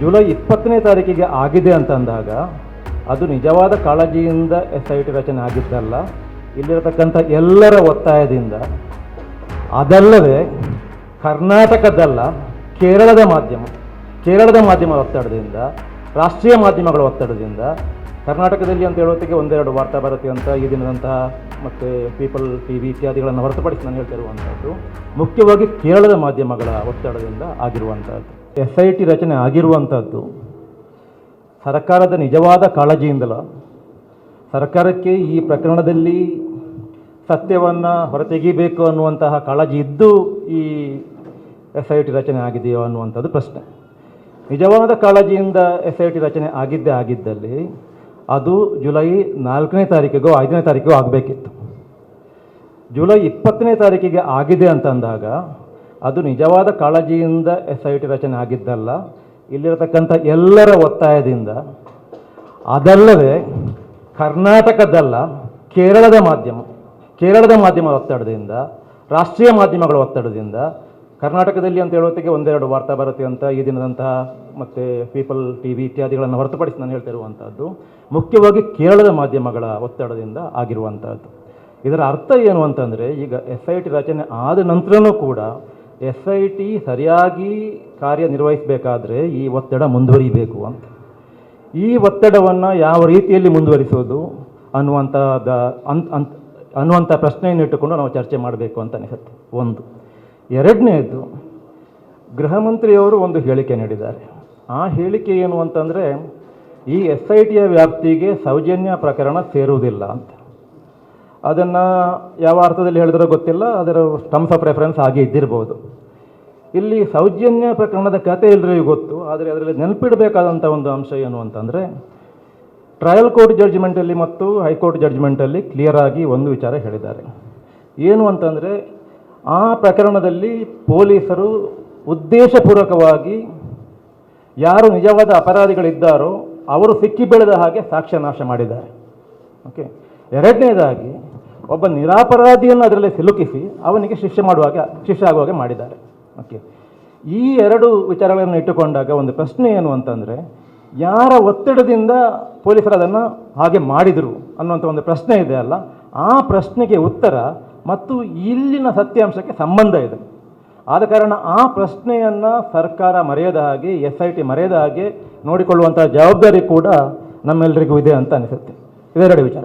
July ಇಪ್ಪತ್ತನೇ ತಾರೀಕಿಗೆ ಆಗಿದೆ ಅಂತ ಅಂದಾಗ ಅದು ನಿಜವಾದ ಕಾಳಜಿಯಿಂದ ಎಸ್ ಐ ಟಿ ರಚನೆ ಆಗಿದ್ದಲ್ಲ, ಇಲ್ಲಿರತಕ್ಕಂಥ ಎಲ್ಲರ ಒತ್ತಾಯದಿಂದ. ಅದಲ್ಲದೆ ಕರ್ನಾಟಕದಲ್ಲ, ಕೇರಳದ ಮಾಧ್ಯಮ ಕೇರಳದ ಮಾಧ್ಯಮ ಒತ್ತಡದಿಂದ, ರಾಷ್ಟ್ರೀಯ ಮಾಧ್ಯಮಗಳ ಒತ್ತಡದಿಂದ, ಕರ್ನಾಟಕದಲ್ಲಿ ಅಂತ ಹೇಳೋದಕ್ಕೆ ಒಂದೆರಡು ವಾರ್ತಾ ಭಾರತಿ ಅಂತ ಈ ದಿನದಂತಹ ಮತ್ತು ಪೀಪಲ್ ಟಿ ವಿ ಇತ್ಯಾದಿಗಳನ್ನು ಹೊರತುಪಡಿಸಿ ನಾನು ಹೇಳ್ತಿರುವಂಥದ್ದು ಮುಖ್ಯವಾಗಿ ಕೇರಳದ ಮಾಧ್ಯಮಗಳ ಒತ್ತಡದಿಂದ ಆಗಿರುವಂಥದ್ದು ಎಸ್ ಐ ಟಿ ರಚನೆ ಆಗಿರುವಂಥದ್ದು ಸರ್ಕಾರದ ನಿಜವಾದ ಕಾಳಜಿಯಿಂದಲ ಸರ್ಕಾರಕ್ಕೆ ಈ ಪ್ರಕರಣದಲ್ಲಿ ಸತ್ಯವನ್ನು ಹೊರತೆಗಿಬೇಕು ಅನ್ನುವಂತಹ ಕಾಳಜಿ ಇದ್ದು ಈ ಎಸ್ ಐ ಟಿ ರಚನೆ ಆಗಿದೆಯೋ ಅನ್ನುವಂಥದ್ದು ಪ್ರಶ್ನೆ. ನಿಜವಾದ ಕಾಳಜಿಯಿಂದ ಎಸ್ ಐ ಟಿ ರಚನೆ ಆಗಿದ್ದೇ ಆಗಿದ್ದಲ್ಲಿ ಅದು ಜುಲೈ ನಾಲ್ಕನೇ ತಾರೀಕಿಗೋ ಐದನೇ ತಾರೀಕಿಗೋ ಆಗಬೇಕಿತ್ತು. ಜುಲೈ ಇಪ್ಪತ್ತನೇ ತಾರೀಕಿಗೆ ಆಗಿದೆ ಅಂತ ಅಂದಾಗ ಅದು ನಿಜವಾದ ಕಾಳಜಿಯಿಂದ ಎಸ್ ಐ ಟಿ ರಚನೆ ಆಗಿದ್ದಲ್ಲ, ಇಲ್ಲಿರತಕ್ಕಂಥ ಎಲ್ಲರ ಒತ್ತಾಯದಿಂದ. ಅದಲ್ಲದೆ ಕರ್ನಾಟಕದಲ್ಲ, ಕೇರಳದ ಮಾಧ್ಯಮ, ಕೇರಳದ ಮಾಧ್ಯಮದ ಒತ್ತಡದಿಂದ, ರಾಷ್ಟ್ರೀಯ ಮಾಧ್ಯಮಗಳ ಒತ್ತಡದಿಂದ, ಕರ್ನಾಟಕದಲ್ಲಿ ಅಂತ ಹೇಳೋತ್ತಿಗೆ ಒಂದೆರಡು ವಾರ್ತಾ ಭಾರತಿ ಅಂತ ಈ ದಿನದಂತಹ ಮತ್ತು ಪೀಪಲ್ ಟಿ ವಿ ಇತ್ಯಾದಿಗಳನ್ನು ಹೊರತುಪಡಿಸಿ ನಾನು ಹೇಳ್ತಿರುವಂಥದ್ದು ಮುಖ್ಯವಾಗಿ ಕೇರಳದ ಮಾಧ್ಯಮಗಳ ಒತ್ತಡದಿಂದ ಆಗಿರುವಂಥದ್ದು. ಇದರ ಅರ್ಥ ಏನು ಅಂತಂದರೆ, ಈಗ ಎಸ್ ಐ ಟಿ ರಚನೆ ಆದ ನಂತರನೂ ಕೂಡ ಎಸ್ ಐ ಟಿ ಸರಿಯಾಗಿ ಕಾರ್ಯನಿರ್ವಹಿಸಬೇಕಾದ್ರೆ ಈ ಒತ್ತಡ ಮುಂದುವರಿಬೇಕು ಅಂತ. ಈ ಒತ್ತಡವನ್ನು ಯಾವ ರೀತಿಯಲ್ಲಿ ಮುಂದುವರಿಸೋದು ಅನ್ನುವಂಥದ ಅಂತ ಅಂತ ಅನ್ನುವಂಥ ಪ್ರಶ್ನೆಯನ್ನು ಇಟ್ಟುಕೊಂಡು ನಾವು ಚರ್ಚೆ ಮಾಡಬೇಕು ಅಂತ ಅನಿಸುತ್ತೆ. ಒಂದು. ಎರಡನೇದು ಗೃಹ ಮಂತ್ರಿಯವರು ಒಂದು ಹೇಳಿಕೆ ನೀಡಿದ್ದಾರೆ. ಆ ಹೇಳಿಕೆ ಏನು ಅಂತಂದರೆ, ಈ ಎಸ್ ಐ ಟಿಯ ವ್ಯಾಪ್ತಿಗೆ ಸೌಜನ್ಯ ಪ್ರಕರಣ ಸೇರುವುದಿಲ್ಲ ಅಂತ. ಅದನ್ನು ಯಾವ ಅರ್ಥದಲ್ಲಿ ಹೇಳಿದ್ರೋ ಗೊತ್ತಿಲ್ಲ, ಅದರ ಟರ್ಮ್ಸ್ ಆಫ್ ರೆಫರೆನ್ಸ್ ಹಾಗೆ ಇದ್ದಿರ್ಬೋದು. ಇಲ್ಲಿ ಸೌಜನ್ಯ ಪ್ರಕರಣದ ಕತೆ ಎಲ್ಲರಿಗೂ ಗೊತ್ತು, ಆದರೆ ಅದರಲ್ಲಿ ನೆನಪಿಡಬೇಕಾದಂಥ ಒಂದು ಅಂಶ ಏನು ಅಂತಂದರೆ ಟ್ರಯಲ್ ಕೋರ್ಟ್ ಜಡ್ಜ್ಮೆಂಟಲ್ಲಿ ಮತ್ತು ಹೈಕೋರ್ಟ್ ಜಡ್ಜ್ಮೆಂಟಲ್ಲಿ ಕ್ಲಿಯರ್ ಆಗಿ ಒಂದು ವಿಚಾರ ಹೇಳಿದ್ದಾರೆ. ಏನು ಅಂತಂದರೆ, ಆ ಪ್ರಕರಣದಲ್ಲಿ ಪೊಲೀಸರು ಉದ್ದೇಶಪೂರ್ವಕವಾಗಿ ಯಾರು ನಿಜವಾದ ಅಪರಾಧಿಗಳಿದ್ದಾರೋ, ಅವರು ಸಿಕ್ಕಿ ಬೆಳೆದ ಹಾಗೆ ಸಾಕ್ಷ್ಯ ನಾಶ ಮಾಡಿದ್ದಾರೆ. ಓಕೆ ಎರಡನೇದಾಗಿ ಒಬ್ಬ ನಿರಾಪರಾಧಿಯನ್ನು ಅದರಲ್ಲಿ ಸಿಲುಕಿಸಿ ಅವನಿಗೆ ಶಿಕ್ಷೆ ಮಾಡುವಾಗ, ಶಿಕ್ಷೆ ಆಗುವಾಗ ಮಾಡಿದ್ದಾರೆ. ಓಕೆ ಈ ಎರಡು ವಿಚಾರಗಳನ್ನು ಇಟ್ಟುಕೊಂಡಾಗ ಒಂದು ಪ್ರಶ್ನೆ ಏನು ಅಂತಂದರೆ, ಯಾರ ಒತ್ತಡದಿಂದ ಪೊಲೀಸರು ಅದನ್ನು ಹಾಗೆ ಮಾಡಿದರು ಅನ್ನುವಂಥ ಒಂದು ಪ್ರಶ್ನೆ ಇದೆ ಅಲ್ಲ. ಆ ಪ್ರಶ್ನೆಗೆ ಉತ್ತರ ಮತ್ತು ಇಲ್ಲಿನ ಸತ್ಯಾಂಶಕ್ಕೆ ಸಂಬಂಧ ಇದೆ. ಆದ ಕಾರಣ ಆ ಪ್ರಶ್ನೆಯನ್ನು ಸರ್ಕಾರ ಮರೆಯದ ಹಾಗೆ, ಎಸ್ ಐ ಟಿ ಮರೆಯದ ಹಾಗೆ ನೋಡಿಕೊಳ್ಳುವಂಥ ಜವಾಬ್ದಾರಿ ಕೂಡ ನಮ್ಮೆಲ್ಲರಿಗೂ ಇದೆ ಅಂತ ಅನಿಸುತ್ತೆ. ಇವೆರಡು ವಿಚಾರ